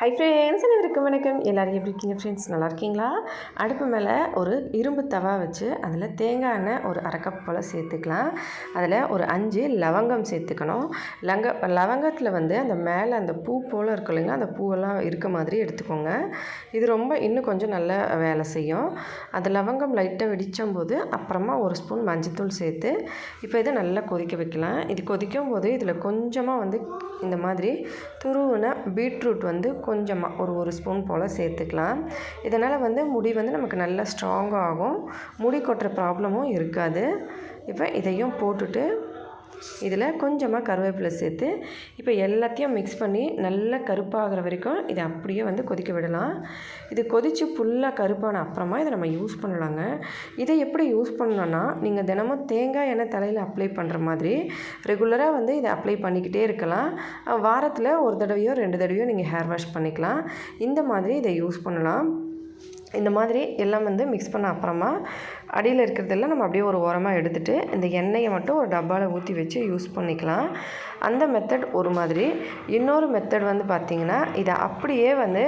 Hi friends அனைவருக்கும் வணக்கம். எல்லோரும் எப்படி இருக்கீங்க ஃப்ரெண்ட்ஸ் நல்லா இருக்கீங்களா? அடுப்பு மேலே ஒரு இரும்பு தவா வச்சு அதில் தேங்காய் எண்ணெய் ஒரு அரைக்கப் போல் சேர்த்துக்கலாம். அதில் ஒரு அஞ்சு லவங்கம் சேர்த்துக்கணும். லங்க லவங்கத்தில் வந்து அந்த மேலே அந்த பூ போல் இருக்கும் இல்லைங்களா அந்த பூவெல்லாம் இருக்க மாதிரி எடுத்துக்கோங்க. இது ரொம்ப இன்னும் கொஞ்சம் நல்ல வேலை செய்யும். அந்த லவங்கம் லைட்டாக வெடிச்சும் போது அப்புறமா ஒரு ஸ்பூன் மஞ்சத்தூள் சேர்த்து இப்போ இதை நல்லா கொதிக்க வைக்கலாம். இது கொதிக்கும் போது இதில் கொஞ்சமாக வந்து இந்த மாதிரி துருவின பீட்ரூட் வந்து கொஞ்சமாக ஒரு ஒரு ஸ்பூன் போல் சேர்த்துக்கலாம். இதனால் வந்து முடி வந்து நமக்கு நல்லா ஸ்ட்ராங்காக ஆகும். முடி கொட்டுற ப்ராப்ளமும் இருக்காது. இப்போ இதையும் போட்டுட்டு இதில் கொஞ்சமாக கருவேப்பிலை சேர்த்து இப்போ எல்லாத்தையும் மிக்ஸ் பண்ணி நல்லா கருப்பாகிற வரைக்கும் இதை அப்படியே வந்து கொதிக்க விடலாம். இது கொதித்து ஃபுல்லாக கருப்பான அப்புறமா இதை நம்ம யூஸ் பண்ணலாங்க. இதை எப்படி யூஸ் பண்ணணும்னா நீங்கள் தினமும் தேங்காய் எண்ணெய் தலையில் அப்ளை பண்ணுற மாதிரி ரெகுலராக வந்து இதை அப்ளை பண்ணிக்கிட்டே இருக்கலாம். வாரத்தில் ஒரு தடவையோ ரெண்டு தடவையோ நீங்கள் ஹேர் வாஷ் பண்ணிக்கலாம். இந்த மாதிரி இதை யூஸ் பண்ணலாம். இந்த மாதிரி எல்லாம் வந்து மிக்ஸ் பண்ண அப்புறமா அடியில் இருக்கிறதெல்லாம் நம்ம அப்படியே ஒரு ஓரமாக எடுத்துகிட்டு இந்த எண்ணெயை மட்டும் ஒரு டப்பாவில் ஊற்றி வச்சு யூஸ் பண்ணிக்கலாம். அந்த மெத்தட் ஒரு மாதிரி. இன்னொரு மெத்தட் வந்து பார்த்திங்கன்னா இதை அப்படியே வந்து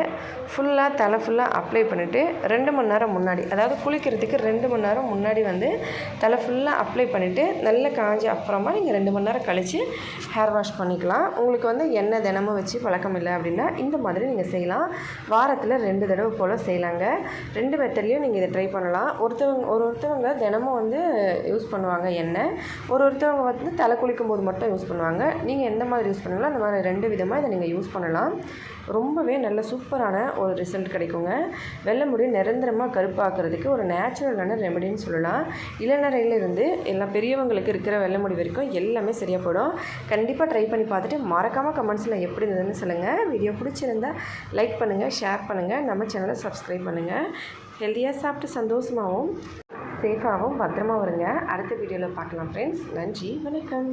ஃபுல்லாக தலை ஃபுல்லாக அப்ளை பண்ணிவிட்டு ரெண்டு மணி நேரம் முன்னாடி அதாவது குளிக்கிறதுக்கு ரெண்டு மணி நேரம் முன்னாடி வந்து தலை ஃபுல்லாக அப்ளை பண்ணிவிட்டு நல்ல காஞ்ச அப்புறமா நீங்கள் ரெண்டு மணி நேரம் கழித்து ஹேர் வாஷ் பண்ணிக்கலாம். உங்களுக்கு வந்து எண்ணெய் தினமும் வச்சு பழக்கம் இல்லை அப்படின்னா இந்த மாதிரி நீங்கள் செய்யலாம். வாரத்தில் ரெண்டு தடவை போல் செய்யலாங்க. ரெண்டு மெத்தட்லேயும் நீங்கள் இதை ட்ரை பண்ணலாம். ஒருத்தவங்க ஒரு ஒருத்தவங்க தினமும் வந்து யூஸ் பண்ணுவாங்க எண்ணெய். ஒரு ஒருத்தவங்க வந்து தலை குளிக்கும் போது மட்டும் யூஸ் பண்ணுவாங்க. நீங்கள் எந்த மாதிரி யூஸ் பண்ணுங்களோ அந்த மாதிரி ரெண்டு விதமாக இதை நீங்கள் யூஸ் பண்ணலாம். ரொம்பவே நல்ல சூப்பரான ஒரு ரிசல்ட் கிடைக்குங்க. வெள்ளை முடி நிரந்தரமாக கருப்பாக்குறதுக்கு ஒரு நேச்சுரலான ரெமடின்னு சொல்லலாம். இளநரையிலிருந்து எல்லா பெரியவங்களுக்கு இருக்கிற வெள்ளை முடி வரைக்கும் எல்லாமே சரியாக போயிடும். கண்டிப்பாக ட்ரை பண்ணி பார்த்துட்டு மறக்காமல் கமெண்ட்ஸில் எப்படி இருந்ததுன்னு சொல்லுங்கள் வீடியோ பிடிச்சிருந்தா லைக் பண்ணுங்கள் ஷேர் பண்ணுங்கள் நம்ம சேனலை சப்ஸ்கிரைப் பண்ணுங்கள் ஹெல்த்தியாக சாப்பிட்டு சந்தோஷமாகவும் சேஃபாகவும் பத்திரமா வருங்க. அடுத்த வீடியோவில் பார்க்கலாம் ஃப்ரெண்ட்ஸ் நன்றி வணக்கம்.